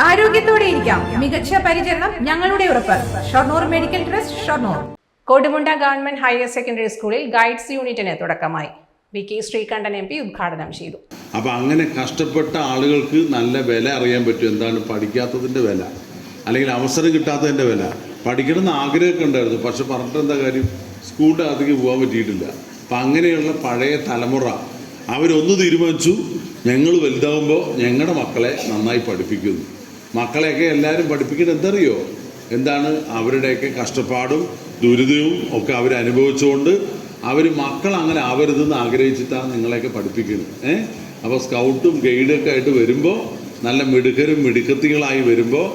ആരോഗ്യത്തോടെ ഇരിക്കാം. മികച്ച പരിചരണം ഞങ്ങളുടെ ഉറപ്പ്. Shoranur medical trust Shoranur. Kodumunda government higher secondary സ്കൂളിൽ ഗൈഡ്സ് യൂണിറ്റിന് തുടക്കമായി. V K Sreekandan M P ഉദ്ഘാടനം ചെയ്തു. അപ്പോൾ അങ്ങനെ കഷ്ടപ്പെട്ട ആളുകൾക്ക് നല്ല വില അറിയാൻ പറ്റും. എന്താണ് പഠിക്കാത്തതിന്റെ വില അല്ലെങ്കിൽ അവസരം കിട്ടാത്തതിന്റെ വില. പഠിക്കണം എന്ന് ആഗ്രഹമൊക്കെ ഉണ്ടായിരുന്നു. പക്ഷെ പറഞ്ഞിട്ട് എന്താ കാര്യം? സ്കൂളിന്റെ അകത്തേക്ക് പോകാൻ പറ്റിയിട്ടില്ല. അപ്പം അങ്ങനെയുള്ള പഴയ തലമുറ അവരൊന്ന് തീരുമാനിച്ചു. ഞങ്ങൾ വലുതാകുമ്പോൾ ഞങ്ങളുടെ മക്കളെ നന്നായി പഠിപ്പിക്കുന്നു. മക്കളെയൊക്കെ എല്ലാവരും പഠിപ്പിക്കുന്നത് എന്തറിയോ? എന്താണ് അവരുടെയൊക്കെ കഷ്ടപ്പാടും ദുരിതവും ഒക്കെ അവർ അനുഭവിച്ചുകൊണ്ട് അവർ മക്കൾ അങ്ങനെ ആവരുതെന്ന് ആഗ്രഹിച്ചിട്ടാണ് നിങ്ങളെയൊക്കെ പഠിപ്പിക്കുന്നത്. ഏ? അപ്പോൾ സ്കൗട്ടും ഗൈഡൊക്കെ ആയിട്ട് വരുമ്പോൾ നല്ല മിടുക്കരും മിടുക്കത്തികളായി വരുമ്പോൾ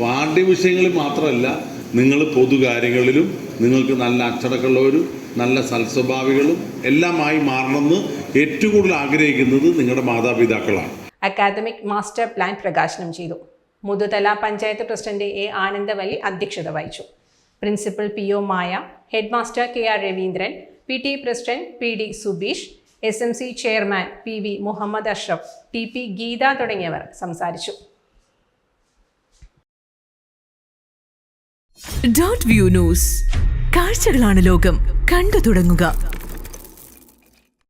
പാഠ്യവിഷയങ്ങളിൽ മാത്രമല്ല നിങ്ങൾ പൊതുകാര്യങ്ങളിലും നിങ്ങൾക്ക് നല്ല അച്ചടക്കമുള്ളവരും നല്ല സൽസ്വഭാവികളും എല്ലാമായി മാറണമെന്ന് ഏറ്റവും കൂടുതൽ ആഗ്രഹിക്കുന്നത് നിങ്ങളുടെ മാതാപിതാക്കളാണ്. അക്കാദമിക് മാസ്റ്റർ പ്ലാൻ പ്രകാശനം ചെയ്തു. മുതുതല പഞ്ചായത്ത് പ്രസിഡന്റ് എ ആനന്ദവല്ലി അധ്യക്ഷത വഹിച്ചു. Principal P O Maya head master K R Raveendran P T president P D Subeesh S M C chairman P V Muhammad Ashraf T P Geetha തുടങ്ങിയവർ സംസാരിച്ചു. Dot view news. കാഴ്ചകളാണ് ലോകം. കണ്ടു തുടങ്ങുക.